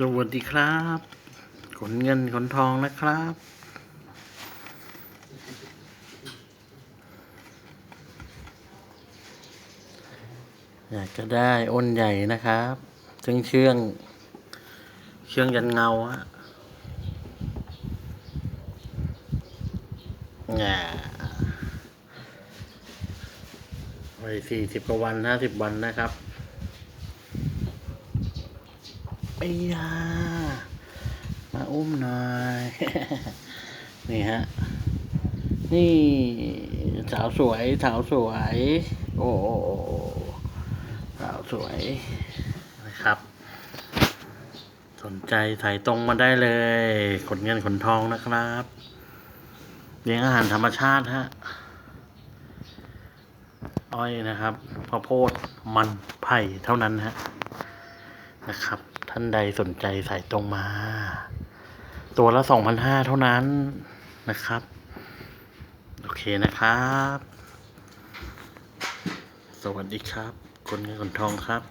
สวัสดีครับ ขนเงินขนทองนะครับ อยากจะได้อ้นใหญ่นะครับซึ่งเชื่องเชื่องยันเงาฮะง่ไว้สี่สิบกว่าวันห้าสิบวันนะครับ ไอ้ยามาอุ้มหน่อยนี่ฮะ นี่สาวสวย สาวสวย โอ้สาวสวยนะครับ สนใจถ่ายตรงมาได้เลยขนเงินขนทองนะครับเลี้ยงอาหารธรรมชาติฮะอ้อยนะครับข้าวโพดมันไผ่เท่านั้นฮะนะครับ ท่านใดสนใจสายตรงมา ตัวละสองพันห้าเท่านั้นนะครับ โอเคนะครับ สวัสดีครับ คนเงินคนทองครับ